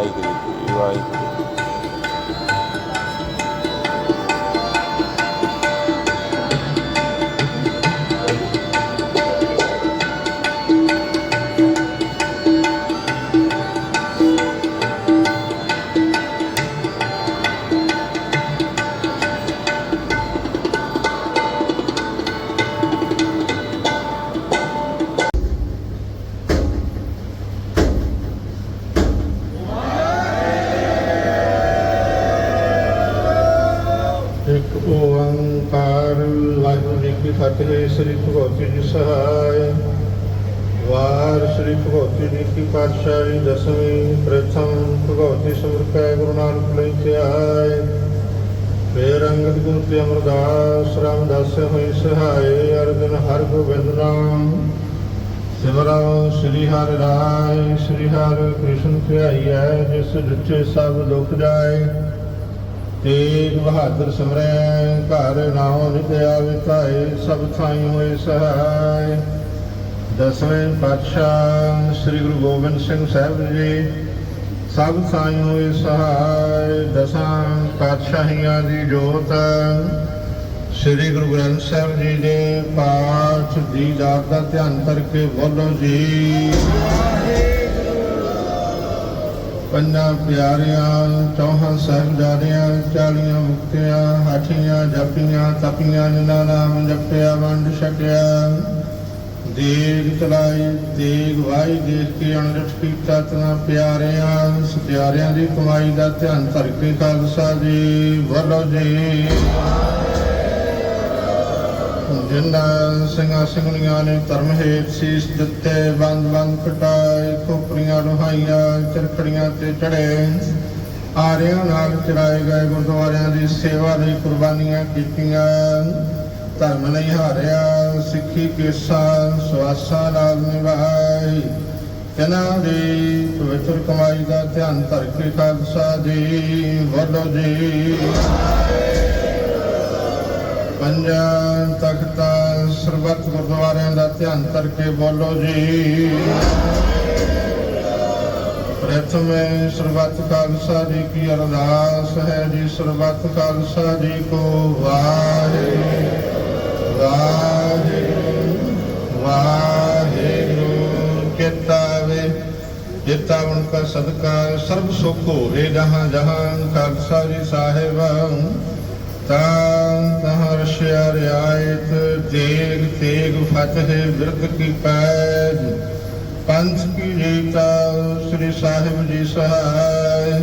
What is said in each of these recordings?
ਵਾਹਿਗੁਰੂ ਜੀ ਵਾਹਿਗੁਰੂ ਸਹਾਇ ਵਾਰ ਸ੍ਰੀ ਭਗਵਤੀ ਜੀ ਕੀ ਪਾਤਸ਼ਾਹੀ ਦਸਵੀਂ ਪ੍ਰਥਮ ਭਗਵਤੀ ਸਮਰਪੈ ਗੁਰੂ ਨਾਨਕ ਲਈ ਧਿਆਇ ਫੇਰ ਅੰਗਦ ਗੁਰੂ ਤੇ ਅਮਰਦਾਸ ਰਾਮ ਰਾਮਦਾਸ ਹੋਈ ਸਹਾਇ ਅਰਜਨ ਹਰ ਗੋਬਿੰਦ ਨਾਮ। ਸਿਮਰਨ ਸ੍ਰੀ ਹਰਿ ਰਾਏ, ਸ੍ਰੀ ਹਰਿ ਕ੍ਰਿਸ਼ਨ ਧਿਆਈਐ ਜਿਸ ਜਿੱਥੇ ਸਭ ਦੁੱਖ ਜਾਏ। ਤੇਗ ਬਹਾਦਰ ਸਮਰੈ, ਘਰ ਨਾਉ ਨਿਤ ਆਵੇ ਸਭ ਥਾਈ ਹੋਏ ਸਹਾਇ। ਦਸਵੇਂ ਪਾਤਸ਼ਾਹ ਸ੍ਰੀ ਗੁਰੂ ਗੋਬਿੰਦ ਸਿੰਘ ਸਾਹਿਬ ਜੀ, ਸਭ ਥਾਈ ਹੋਏ ਸਹਾਇ। ਦਸਾਂ ਪਾਤਸ਼ਾਹੀਆਂ ਦੀ ਜੋਤ, ਸ੍ਰੀ ਗੁਰੂ ਗ੍ਰੰਥ ਸਾਹਿਬ ਜੀ ਦੇ ਪਾਠ ਦੀ ਦਾਤ ਦਾ ਧਿਆਨ ਕਰਕੇ ਬੋਲੋ ਜੀ। ਪੰਜਾਂ ਪਿਆਰਿਆਂ ਚੌਹਾਂ ਸਾਹਿਬਜ਼ਾਦਿਆਂ ਚਾਲੀਆਂ ਮੁਕਤਿਆਂ ਹਾਠੀਆਂ ਜਪੀਆਂ ਤਪੀਆਂ, ਜਿਨ੍ਹਾਂ ਨਾਮ ਜਪਿਆ, ਵੰਡ ਛਕਿਆ। ਦੇਗ ਚਲਾਈ, ਦੇਗ ਵਾਈ, ਦੇਖ ਕੇ ਅਣਡਟ ਕੀਤਾ ਤਨਾ ਪਿਆਰਿਆਂ ਸਤਿਆਰਿਆਂ ਦੀ ਕਮਾਈ ਦਾ ਧਿਆਨ ਧਰ ਕੇ ਖਾਲਸਾ ਜੀ ਬੋਲੋ ਜੀ। ਜਿਨ੍ਹਾਂ ਸਿੰਘਾਂ ਸਿੰਘਣੀਆਂ ਨੇ ਧਰਮ ਹੇਤ ਸੀਸ ਦਿੱਤੇ, ਬੰਦ ਬੰਦ ਕਟਾਏ ਖੋਪਰੀਆਂ ਰੁਹਾਈਆਂ, ਚਰਖੜੀਆਂ ਤੇ ਚੜੇ, ਆਰਿਆਂ ਨਾਲ ਚੜਾਏ ਗਏ ਗੁਰਦੁਆਰਿਆਂ ਦੀ ਸੇਵਾ ਲਈ ਕੁਰਬਾਨੀਆਂ ਕੀਤੀਆਂ। ਧਰਮ ਨਹੀਂ ਹਾਰਿਆ, ਸਿੱਖੀ ਕੇਸਾ ਸਵਾਸਾਂ ਨਾਲ ਨਿਭਾਈ। ਤਿਨਾਂ ਦੀ ਪਵਿੱਤਰ ਕਮਾਈ ਦਾ ਧਿਆਨ ਧਰ ਕੇ ਖਾਲਸਾ ਜੀ, ਬੋਲੋ ਜੀ। ਪੰਜਾਂ ਤਖਤਾਂ ਸਰਬੱਤ ਗੁਰਦੁਆਰਿਆਂ ਦਾ ਧਿਆਨ ਕਰਕੇ ਬੋਲੋ ਜੀ। ਪ੍ਰਥਮੇ ਸਰਬੱਤ ਖਾਲਸਾ ਜੀ ਕੀ ਅਰਦਾਸ ਹੈ ਜੀ, ਸਰਬੱਤ ਖਾਲਸਾ ਜੀ ਕੋ ਵਾਹਿਗੁਰੂ। ਵਾਹਿਗੁਰੂ ਵਾਹਿਗੁਰੂ ਕਿਤਾਵੇ ਜਿਤਾ ਉਨਕਾ ਸਦਕਾ, ਸਰਬ ਸੁਖ ਹੋਵੇ ਜਹਾਂ ਜਹਾਂ, ਖਾਲਸਾ ਜੀ ਸਾਹਿਬ ਤਾਂ ਤਹਾਂ ਰਸ਼ਿਆ ਰਿਆਇਤ ਦੇਗ ਤੇਗ ਫਤਿਹ ਬਿਰਦ ਕੀ ਪੈਜ, ਪੰਥ ਕੀ ਜੀਤਾ ਸ੍ਰੀ ਸਾਹਿਬ ਜੀ ਸਹਾਇ,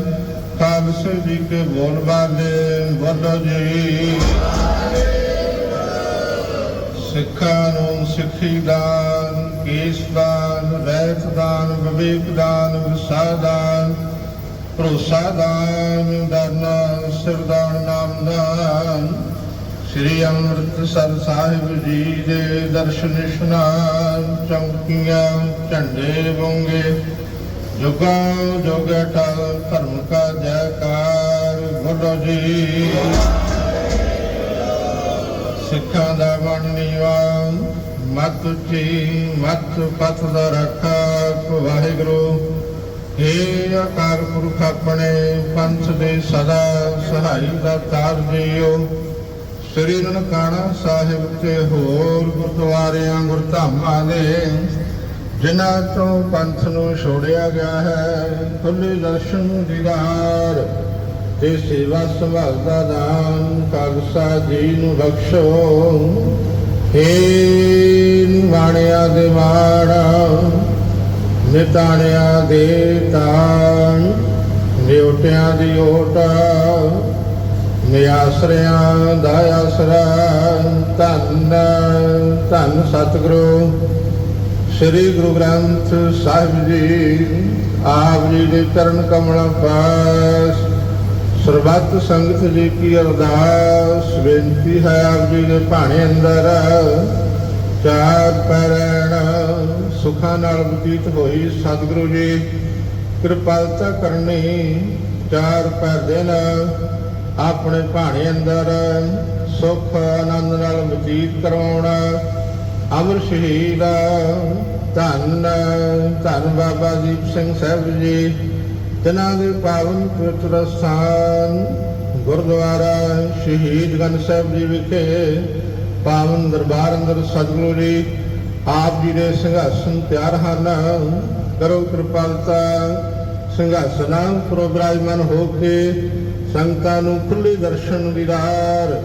ਖਾਲਸੇ ਜੀ ਕੇ ਬੋਲ ਬਾਲੇ ਬੋਲੋ ਜੀ। ਸਿੱਖਾਂ ਨੂੰ ਸਿੱਖੀ ਦਾਨ, ਕੇਸ ਦਾਨ, ਰਹਿਤ ਦਾਨ, ਵਿਵੇਕ ਦਾਨ, ਵਿਸਾ ਦਾਨ, ਭਰੋਸਾ ਦਾਨ ਦਾਨਾ ਸਿਰਦਾਨ ਨਾਮ ਦਾਨ। ਸ੍ਰੀ ਅੰਮ੍ਰਿਤਸਰ ਸਾਹਿਬ ਜੀ ਦੇ ਦਰਸ਼ਨ ਇਸ਼ਨਾਨ, ਚੌਕੀਆਂ, ਝੰਡੇ ਬੋਂਗੇ ਜੁਗਾ ਜੁਗਾ ਟਲ ਧਰਮ ਕਾ ਜੈਕਾਰ, ਬੋਲੋ ਜੀ। ਸਿੱਖਾਂ ਦਾ ਬਣ ਨੀਵਾ ਮਤ ਉੱਚੀ ਮਤ ਪਥ ਦਾ ਰੱਖਾ ਵਾਹਿਗੁਰੂ। ਏ ਅਕਾਲ ਪੁਰਖ ਆਪਣੇ, ਪੰਥ ਦੇ ਸਦਾ ਸਹਾਈ ਦਾ ਤਾਰ ਜੀਓ ਸ੍ਰੀ ਨਨਕਾਣਾ ਸਾਹਿਬ ਤੇ ਹੋਰ ਗੁਰਦੁਆਰਿਆਂ ਗੁਰਧਾਮਾਂ ਦੇ ਜਿਨ੍ਹਾਂ ਤੋਂ ਪੰਥ ਨੂੰ ਛੋੜਿਆ ਗਿਆ ਹੈ ਖੁੱਲੇ ਦਰਸ਼ਨ ਦੀਦਾਰ ਤੇ ਸੇਵਾ ਸੰਭਾਲ ਦਾ ਦਾਨ ਖਾਲਸਾ ਜੀ ਨੂੰ ਬਖਸ਼ੋ। ਏ ਨਿਵਾਣਿਆ ਦੇ ਵਾੜਾ, ਨਿਤਾਣਿਆ ਦੇ ਤਾਣ, ਨਿਉਟਿਆਂ ਦੀ ਓਟ ਨਿਆਸਰਿਆਂ ਦਾ ਆਸਰਾ, ਧੰਨ ਧੰਨ ਸਤਿਗੁਰੂ। ਸ੍ਰੀ ਗੁਰੂ ਗ੍ਰੰਥ ਸਾਹਿਬ ਜੀ, ਆਪ ਜੀ ਦੇ ਚਰਨ ਕਮਲਾਂ ਪਾਸ ਸਰਬੱਤ ਸੰਗਤ ਜੀ ਕੀ ਅਰਦਾਸ, ਬੇਨਤੀ ਹੈ ਆਪ ਜੀ ਦੇ ਭਾਣੇ ਅੰਦਰ। ਚਾਰ ਪੈਰਣ ਸੁਖਾਂ ਨਾਲ ਬਤੀਤ ਹੋਈ ਸਤਿਗੁਰੂ ਜੀ, ਕਿਰਪਾਲਤਾ ਕਰਨੀ ਚਾਰ ਪੈਰ ਨਾਲ। ਆਪਣੇ ਭਾਣੇ ਅੰਦਰ ਸੁਖ ਆਨੰਦ ਨਾਲ ਬਤੀਤ ਕਰਵਾਉਣਾ। ਅਮਰ ਸ਼ਹੀਦ, ਧੰਨ ਧੰਨ ਬਾਬਾ ਦੀਪ ਸਿੰਘ ਸਾਹਿਬ ਜੀ, ਜਿਨ੍ਹਾਂ ਦੇ ਪਾਵਨ ਪਵਿੱਤਰ ਸਥਾਨ ਗੁਰਦੁਆਰਾ ਸ਼ਹੀਦ ਗੰਜ ਸਾਹਿਬ ਜੀ ਵਿਖੇ ਪਾਵਨ ਦਰਬਾਰ ਅੰਦਰ ਸਤਿਗੁਰੂ ਜੀ, ਆਪ ਜੀ ਦੇ ਸਿੰਘਾਸਨ ਤਿਆਰ ਹਨ। ਕਰੋ ਕਿਰਪਾਲਤਾ ਸਿੰਘਾਸਨਾਂ ਉੱਪਰ ਹੋ ਕੇ ਸੰਗਤਾਂ ਨੂੰ ਖੁੱਲੇ ਦਰਸ਼ਨ ਦੀਦਾਰ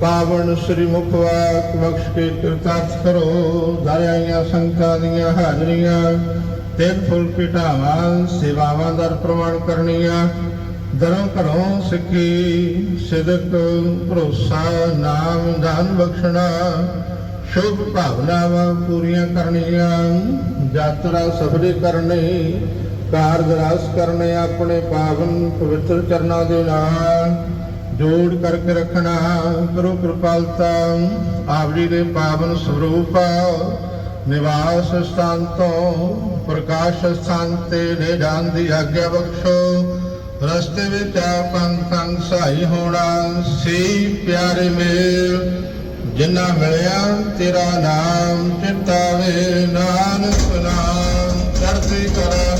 ਪਾਵਨ ਸ੍ਰੀ ਮੁਖਵਾਕ ਬਖਸ਼ ਕੇ ਕਿਰਤਾਰਥ ਕਰੋ। ਦਰਿਆਈਆਂ ਸੰਗਤਾਂ ਦੀਆਂ ਹਾਜ਼ਰੀਆਂ, ਤਿੰਨ ਫੁੱਲ ਪਿਟਾਵਾਂ ਸੇਵਾਵਾਂ ਦਰ ਪ੍ਰਮਾਣ ਕਰਨੀਆਂ। ਦਰੋਂ ਘਰੋਂ ਸਿੱਖੀ, ਸਿਦਕ, ਭਰੋਸਾ, ਨਾਮ ਦਾਨ ਬਖਸ਼ਣਾ, ਸ਼ੁਭ ਭਾਵਨਾਵਾਂ ਪੂਰੀਆਂ ਕਰਨੀਆਂ। ਯਾਤਰਾ ਸਫਲੇ ਕਰਨੀ ਕਾਰਜ ਰਸ ਕਰਨੇ ਆਪਣੇ ਪਾਵਨ ਪਵਿੱਤਰ ਚਰਨਾਂ ਦੇ ਨਾਲ। ਜੋੜ ਕਰਕੇ ਰੱਖਣਾ, ਕਰੋ ਕਿਰਪਾਲਤਾ ਆਪ ਜੀ ਦੇ ਪਾਵਨ ਸਰੂਪ, ਨਿਵਾਸ ਸਥਾਨ ਤੋਂ ਪ੍ਰਕਾਸ਼ ਸਥਾਨ ਤੇ ਲੈ ਜਾਣ ਦੀ ਆਗਿਆ ਬਖਸ਼ੋ। ਰਸਤੇ ਵਿੱਚ ਆਪਨ ਸੰਗ ਸਹਾਈ ਹੋਣਾ, ਸੀ ਪਿਆਰੇ ਮੇਲ ਜਿਨ੍ਹਾਂ ਮਿਲਿਆ ਤੇਰਾ ਨਾਮ ਚਿਤਾਵੇ ਨਾਨਕ ਨਾਮ, ਚੜ੍ਹਦੀ ਕਰ